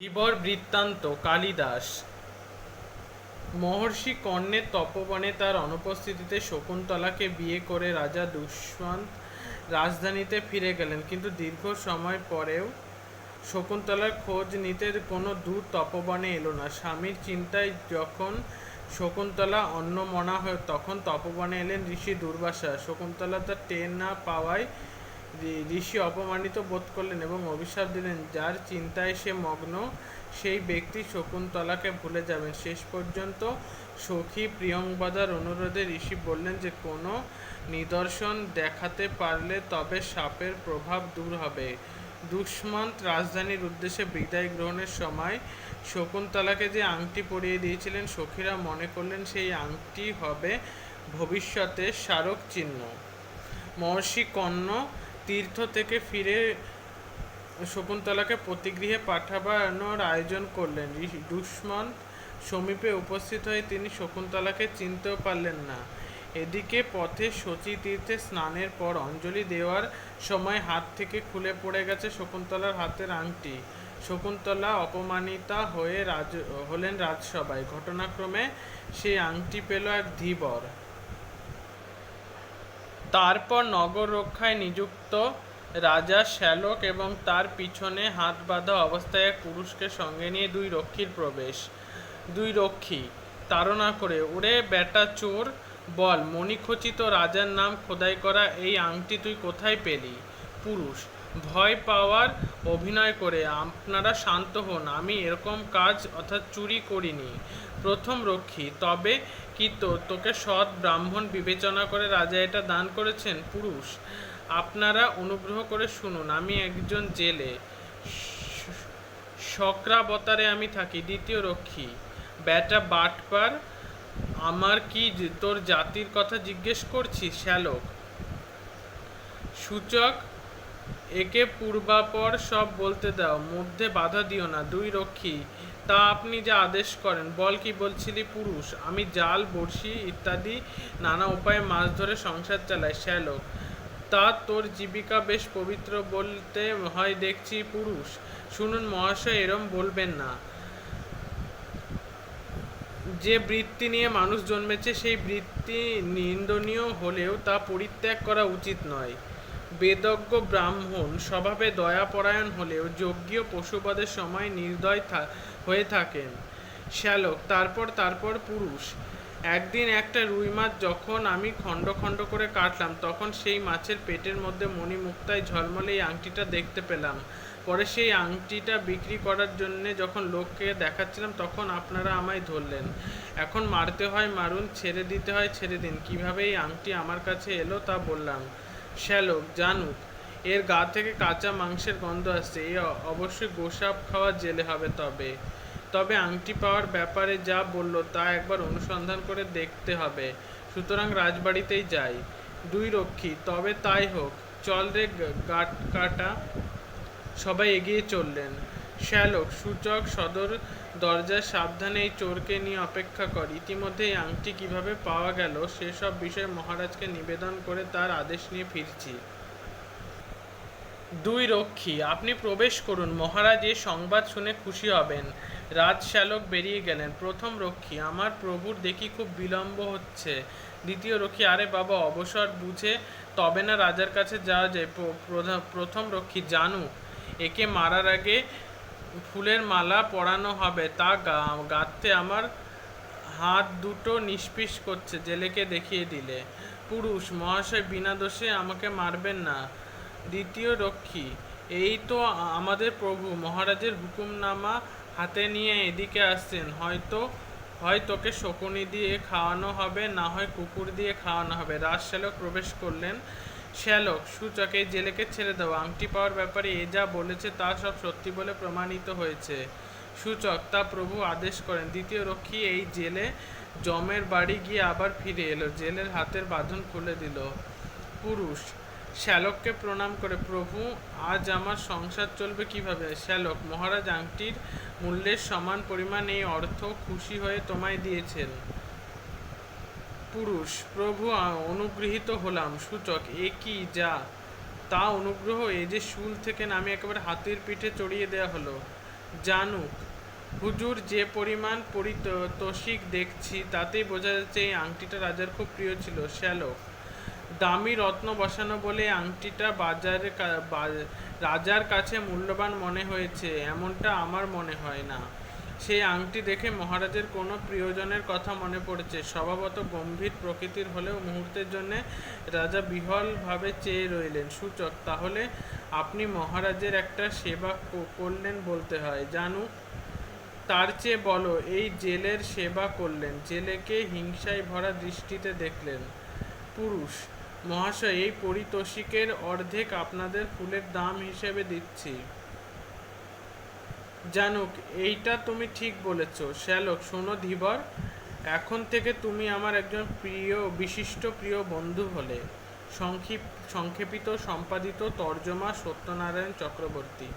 ধীবর বৃত্তান্ত কালিদাস। মহর্ষি কর্ণের তপবনে তার অনুপস্থিতিতে শকুন্তলাকে বিয়ে করে রাজা দুষ্মন্ত রাজধানীতে ফিরে গেলেন। কিন্তু দীর্ঘ সময় পরেও শকুন্তলার খোঁজ নিতে কোনো দূর তপবনে এলো না। স্বামীর চিন্তায় যখন শকুন্তলা অন্নমনা হয়ে তখন তপবনে এলেন ঋষি দুর্বাসা। শকুন্তলা তার টের না পাওয়ায় ঋষি অপমানিত বোধ করলেন এবং অভিশাপ দিলেন, যার চিন্তায় সে মগ্ন, সেই ব্যক্তি শকুন্তলাকে ভুলে যাবেন। শেষ পর্যন্ত সখী প্রিয়ংবদার অনুরোধে ঋষি বললেন যে, কোনো নিদর্শন দেখাতে পারলে তবে সাপের প্রভাব দূর হবে। দুষ্মন্ত রাজধানীর উদ্দেশ্যে বিদায় গ্রহণের সময় শকুন্তলাকে যে আংটি পরিয়ে দিয়েছিলেন, সখীরা মনে করলেন সেই আংটি হবে ভবিষ্যতে স্মারক চিহ্ন মহর্ষি কর্ণ তীর্থ থেকে ফিরে শকুন্তলাকে প্রতিগৃহে পাঠাবার আয়োজন করলেন। দুষ্মন্ত সমীপে উপস্থিত হয়ে তিনি শকুন্তলাকে চিনতেও পারলেন না। এদিকে পথে শচী তীর্থে স্নানের পর অঞ্জলি দেওয়ার সময় হাত থেকে খুলে পড়ে গেছে শকুন্তলার হাতের আংটি। শকুন্তলা অপমানিতা হয়ে রাজ, হলেন রাজসভায়। ঘটনাক্রমে সেই আংটি পেল এক ধীবর। তারপর নগর রক্ষায় নিযুক্ত রাজা শ্যালক এবং তার পিছনে হাত বাঁধা অবস্থায় এক পুরুষকে সঙ্গে নিয়ে দুই রক্ষীর প্রবেশ। দুই রক্ষী, তাড়না করে, ওরে বেটা চোর, বল মণিখচিত রাজার নাম খোদাই করা এই আংটি তুই কোথায় পেলি? পুরুষ ভয় পাওয়ার অভিনয় করে, আপনারা শান্ত হন, আমি এরকম কাজ অর্থাৎ চুরি করিনি। প্রথম রক্ষী, তবে কি তো, তোকে সৎ ব্রাহ্মণ বিবেচনা করে রাজা এটা দান করেছেন, পুরুষ। আপনারা অনুগ্রহ করে শুনুন, আমি একজন জেলে। শক্রাবতারে আমি থাকি, দ্বিতীয় রক্ষী। ব্যাটা বাটপার, আমার কি তোর জাতির কথা জিজ্ঞেস করছি শ্যালক? সূচক একে পূর্বাপর সব বলতে দাও, মধ্যে বাধা দিও না, দুই রক্ষী। তা আপনি যা আদেশ করেন, বল কি বলছিলি পুরুষ? আমি জাল, বড়শি ইত্যাদি নানা উপায়ে মাছ ধরে সংসার চালাই, শ্যালক। তা তোর জীবিকা বেশ পবিত্র বলতে হয়, দেখছি পুরুষ। শুনুন মহাশয়, এরম বলবেন না। যে বৃত্তি নিয়ে মানুষ জন্মেছে, সেই বৃত্তি নিন্দনীয় হলেও তা পরিত্যাগ করা উচিত নয়। বেদজ্ঞ ব্রাহ্মণ স্বভাবে দয়াপরায়ণ হলেও যজ্ঞীয় পশুবদের সময় নির্দয় হয়ে থাকেন। শ্যালক, তারপর তারপর পুরুষ। একদিন একটা রুই মাছ যখন আমি খণ্ড খণ্ড করে কাটলাম, তখন সেই মাছের পেটের মধ্যে মণিমুক্তায় ঝলমলে এই আংটিটা দেখতে পেলাম। পরে সেই আংটিটা বিক্রি করার জন্য যখন লোককে দেখাচ্ছিলাম, তখন আপনারা আমায় ধরলেন। এখন মারতে হয়, মারুন, ছেড়ে দিতে হয়, ছেড়ে দিন। কীভাবে এই আংটি আমার কাছে এলো তা বললাম। শ্যালক জানুক, এর গা থেকে কাঁচা মাংসের গন্ধ আসছে, এ অবশ্যই গোসাপ খাওয়া জেলে হবে তবে। তবে আংটি পাওয়ার ব্যাপারে যা বলল তা একবার অনুসন্ধান করে দেখতে হবে। সুতরাং রাজবাড়িতেই যাই। দুই রক্ষী, তবে তাই হোক, চল রে কাটা। সবাই এগিয়ে চললেন। শ্যালক সূচক সদর দরজার সাবধানে এই চোরকে নিয়ে অপেক্ষা কর। ইতিমধ্যে এই আংটি কীভাবে পাওয়া গেল, সেসব বিষয়ে মহারাজকে নিবেদন করে তার আদেশ নিয়ে ফিরছি। দুই রক্ষী, আপনি প্রবেশ করুন। মহারাজ এ সংবাদ শুনে খুশি হবেন। রাজশ্যালক বেরিয়ে গেলেন। প্রথম রক্ষী, আমার প্রভুর দেখি খুব বিলম্ব হচ্ছে। দ্বিতীয় রক্ষী, আরে বাবা, অবসর বুঝে তবে না রাজার কাছে যাওয়া যায়। প্রথম রক্ষী, জানু, একে মারার আগে ফুলের মালা পরানো হবে। তা গাঁথতে আমার হাত দুটো নিষ্পিস করছে, জেলেকে দেখিয়ে দিলে। পুরুষ, মহাশয়, বিনা দোষে আমাকে মারবেন না। দ্বিতীয় রক্ষী, এই তো আমাদের প্রভু, মহারাজের হুকুমনামা হাতে নিয়ে এদিকে আসছেন। হয়তো, হয় তোকে শকুনি দিয়ে খাওয়ানো হবে, না হয় কুকুর দিয়ে খাওয়ানো হবে। রাজশ্যালক প্রবেশ করলেন। শ্যালক, সূচক এই জেলেকে ছেড়ে দাও। আংটি পাওয়ার ব্যাপারে এ যা বলেছে তা সব সত্যি বলে প্রমাণিত হয়েছে। সূচক, তা প্রভু আদেশ করেন। দ্বিতীয় রক্ষী এই জেলে জমের বাড়ি গিয়ে আবার ফিরে এলো। জেলের হাতের বাঁধন খুলে দিল। পুরুষ, শ্যালককে প্রণাম করে, প্রভু, আজ আমার সংসার চলবে কীভাবে? শ্যালক, মহারাজ, আংটির মূল্যের সমান পরিমাণ এই অর্থ খুশি হয়ে তোমায় দিয়েছেন। পুরুষ, প্রভু অনুগৃহীত হলাম। সূচক, এ কি যা? তা অনুগ্রহ এ যে শুল থেকে নামে একেবারে হাতির পিঠে চড়িয়ে দেওয়া হলো। জানুক, হুজুর যে পরিমাণ পরিতোষিক দেখছি, তাতেই বোঝা যাচ্ছে এই আংটিটা রাজার খুব প্রিয় ছিল, শ্যালক। দামি রত্ন বসানো বলে আংটিটা বাজারে রাজার কাছে মূল্যবান মনে হয়েছে, এমনটা আমার মনে হয় না। সেই আংটি দেখে মহারাজের কোনো প্রিয়জনের কথা মনে পড়েছে। স্বভাবত গম্ভীর প্রকৃতির হলেও মুহূর্তের জন্য রাজা বিহ্বলভাবে চেয়ে রইলেন, সূচক, তাহলে আপনি মহারাজের একটা সেবা করলেন বলতে হয়। জানু, তার চেয়ে বলো, এই জেলের সেবা করলেন, জেলেকে হিংসায় ভরা দৃষ্টিতে দেখলেন। পুরুষ, মহাশয়, এই পরিতোষিকের অর্ধেক আপনাদের ফুলের দাম হিসেবে দিচ্ছি। জানুক, এইটা তুমি ঠিক বলেছ। শ্যালক, শোনো ধীবর, এখন থেকে তুমি আমার একজন প্রিয়, বিশিষ্ট প্রিয় বন্ধু হলে। সংক্ষিপ, সংক্ষেপিত, সম্পাদিত তর্জমা সত্যনারায়ণ চক্রবর্তী।